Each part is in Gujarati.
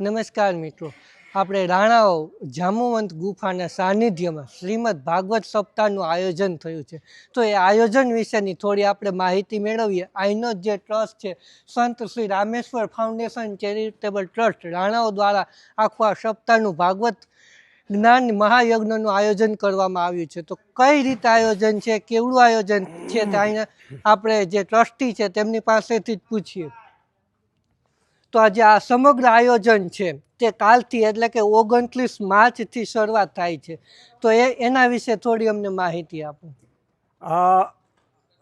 નમસ્કાર મિત્રો. આપણે રાણાઓ જામુવંત ગુફાના સાનિધ્યમાં શ્રીમદ ભાગવત સપ્તાહનું આયોજન થયું છે. તો એ આયોજન વિશેની થોડી આપણે માહિતી મેળવીએ. આઈનો જે ટ્રસ્ટ છે, સંત Shri Rameshwar foundation charitable trust, રાણાઓ દ્વારા આખું આ સપ્તાહનું ભાગવત જ્ઞાન મહાયજ્ઞનું આયોજન કરવામાં આવ્યું છે. તો કઈ રીતે આયોજન છે, કેવડું આયોજન છે તે આપણે જે ટ્રસ્ટી છે તેમની પાસેથી જ પૂછીએ. તો આજે આ સમગ્ર આયોજન છે તે કાલથી એટલે કે ઓગણત્રીસ માર્ચથી શરૂઆત થાય છે. તો એ એના વિશે થોડી અમને માહિતી આપો. આ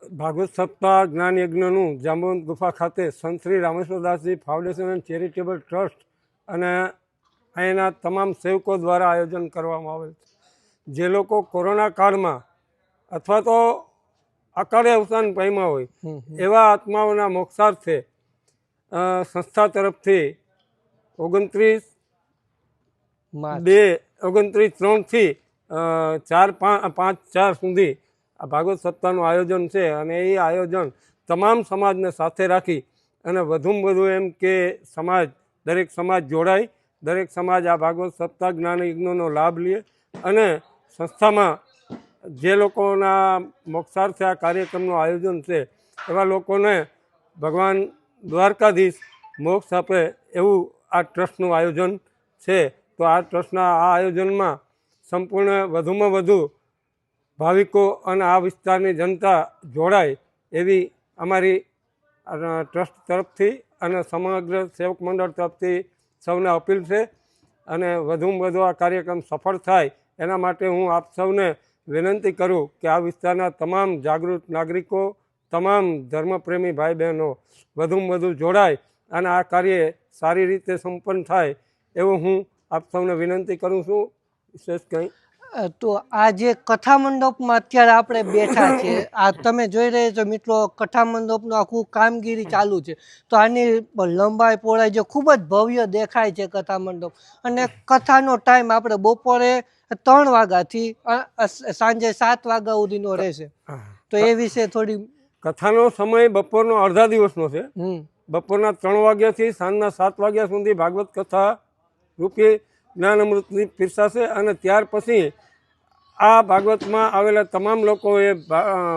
ભાગવત સપ્તાહ જ્ઞાન યજ્ઞનું જાંબુન ગુફા ખાતે સંત Shri Rameshwardasji foundation and charitable trust અને અહીંના તમામ સેવકો દ્વારા આયોજન કરવામાં આવેલ છે. જે લોકો કોરોના કાળમાં અથવા તો અકાળે અવસાન પામ્યા હોય. એવા આત્માઓના મોક્ષાર્થે સંસ્થા તરફથી ઓગણત્રીસ બે ઓગણત્રીસ ત્રણથી ચાર પાંચ ચાર સુધી આ ભાગવત સપ્તાહનું આયોજન છે અને એ આયોજન તમામ સમાજને સાથે રાખી અને વધુમાં વધુ એમ કે સમાજ દરેક સમાજ જોડાય દરેક સમાજ આ ભાગવત સપ્તાહ જ્ઞાન યજ્ઞનો લાભ લે અને સંસ્થામાં જે લોકોના મોક્ષાર્થે આ કાર્યક્રમનું આયોજન છે એવા લોકોને ભગવાન દ્વારકાધીશ મોક્ષ આપે એવું આ ટ્રસ્ટનું આયોજન છે. તો આ ટ્રસ્ટના આ આયોજનમાં સંપૂર્ણ વધુમાં વધુ ભાવિકો અને આ વિસ્તારની જનતા જોડાય એવી અમારી ટ્રસ્ટ તરફથી અને સમગ્ર સેવક મંડળ તરફથી સૌને અપીલ છે અને વધુમાં વધુ આ કાર્યક્રમ સફળ થાય એના માટે હું આપ સૌને વિનંતી કરું કે આ વિસ્તારના તમામ જાગૃત નાગરિકો તમામ ધર્મપ્રેમી ભાઈ બહેનો વધુમાં વધુ જોડાય અને આ કાર્ય સારી રીતે સંપન્ન થાય એવું હું આપ સૌને વિનંતી કરું છું. વિશેષ કંઈ? તો આ જે કથા મંડપમાં અત્યારે આપણે બેઠા છે આ તમે જોઈ રહ્યા છો મિત્રો કથા મંડપનું આખું કામગીરી ચાલુ છે. તો આની લંબાઈ પહોળાઈ જે ખૂબ જ ભવ્ય દેખાય છે કથા મંડપ અને કથાનો ટાઈમ આપણે બપોરે ત્રણ વાગ્યાથી સાંજે સાત વાગ્યા સુધીનો રહેશે. તો એ વિશે થોડી કથાનો સમય બપોરનો અડધા દિવસનો છે. બપોરના ત્રણ વાગ્યાથી સાંજના સાત વાગ્યા સુધી ભાગવત કથા રૂપે જ્ઞાન અમૃતની પીરસાશે અને ત્યાર પછી આ ભાગવતમાં આવેલા તમામ લોકોએ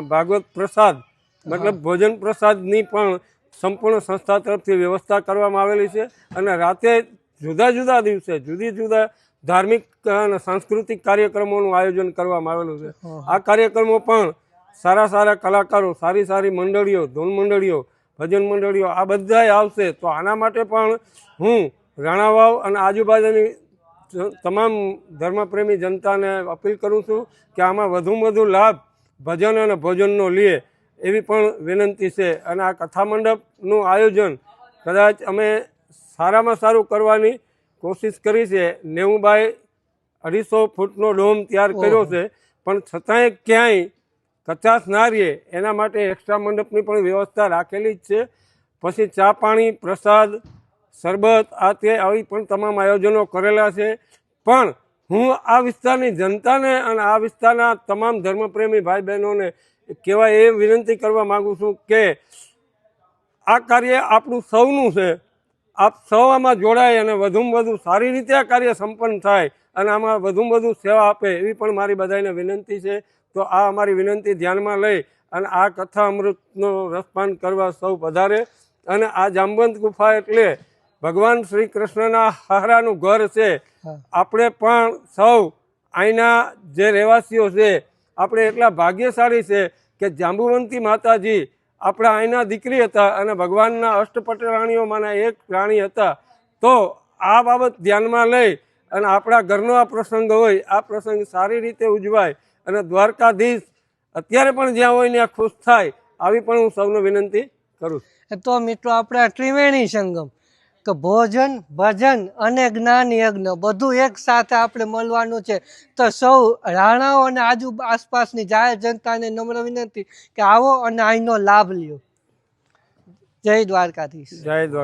ભાગવત પ્રસાદ મતલબ ભોજન પ્રસાદની પણ સંપૂર્ણ સંસ્થા તરફથી વ્યવસ્થા કરવામાં આવેલી છે અને રાતે જુદા જુદા દિવસે જુદી જુદા ધાર્મિક અને સાંસ્કૃતિક કાર્યક્રમોનું આયોજન કરવામાં આવેલું છે. આ કાર્યક્રમો પણ સારા સારા કલાકારો સારી સારી મંડળીઓ ધૂન મંડળીઓ ભજન મંડળીઓ આ બધાય આવશે. તો આના માટે પણ હું રાણાવાવ અને આજુબાજુની તમામ ધર્મપ્રેમી જનતાને અપીલ કરું છું કે આમાં વધુમાં વધુ લાભ ભજન અને ભોજનનો લે એવી પણ વિનંતી છે. અને આ કથા મંડપનું આયોજન કદાચ અમે સારામાં સારું કરવાની કોશિશ કરી છે. નેવું બાય અઢીસો ફૂટનો ડોમ તૈયાર કર્યો છે. પણ છતાંય ક્યાંય કચાશ ના રહે, એના માટે એક્સ્ટ્રા મંડપની પણ વ્યવસ્થા રાખેલી જ છે. પછી ચા પાણી, પ્રસાદ, શરબત, આ તે આવી પણ તમામ આયોજનો કરેલા છે. પણ હું આ વિસ્તારની જનતાને અને આ વિસ્તારના તમામ ધર્મપ્રેમી ભાઈ બહેનોને કહેવાય એ વિનંતી કરવા માગું છું કે આ કાર્ય આપણું સૌનું છે. આપ સૌ આમાં જોડાય અને વધુમાં વધુ સારી રીતે આ કાર્ય સંપન્ન થાય અને આમાં વધુમાં વધુ સેવા આપે એવી પણ મારી બધાને વિનંતી છે. તો આ અમારી વિનંતી ધ્યાનમાં લઈ અને આ કથા અમૃતનો રસપાન કરવા સૌ પધારે અને આ જાંબવંત ગુફા એટલે ભગવાન શ્રી કૃષ્ણના હારાનું ઘર છે. આપણે પણ સૌ અહીંના જે રહેવાસીઓ છે આપણે એટલા ભાગ્યશાળી છે કે જાંબુવંતી માતાજી આપણા અહીંના દીકરી હતા અને ભગવાનના અષ્ટપટ રાણીઓમાંના એક રાણી હતા, તો આ બાબત ધ્યાનમાં લઈ અને આપણા ઘરનો આ પ્રસંગ હોય, આ પ્રસંગ સારી રીતે ઉજવાય અને દ્વારકાધીશ અત્યારે પણ જ્યાં હોય ત્યાં ખુશ થાય, આવી પણ હું સૌને વિનંતી કરું તો મિત્રો, આપણે ત્રિવેણી સંગમ કે ભોજન, ભજન અને જ્ઞાન યજ્ઞ બધું એક સાથે આપણે મળવાનું છે. તો સૌ રાણાઓ અને આજુ આસપાસની જાહેર જનતાને નમ્ર વિનંતી કે આવો અને અહીંનો લાભ લ્યો. જય દ્વારકાધીશ. જય દ્વારકા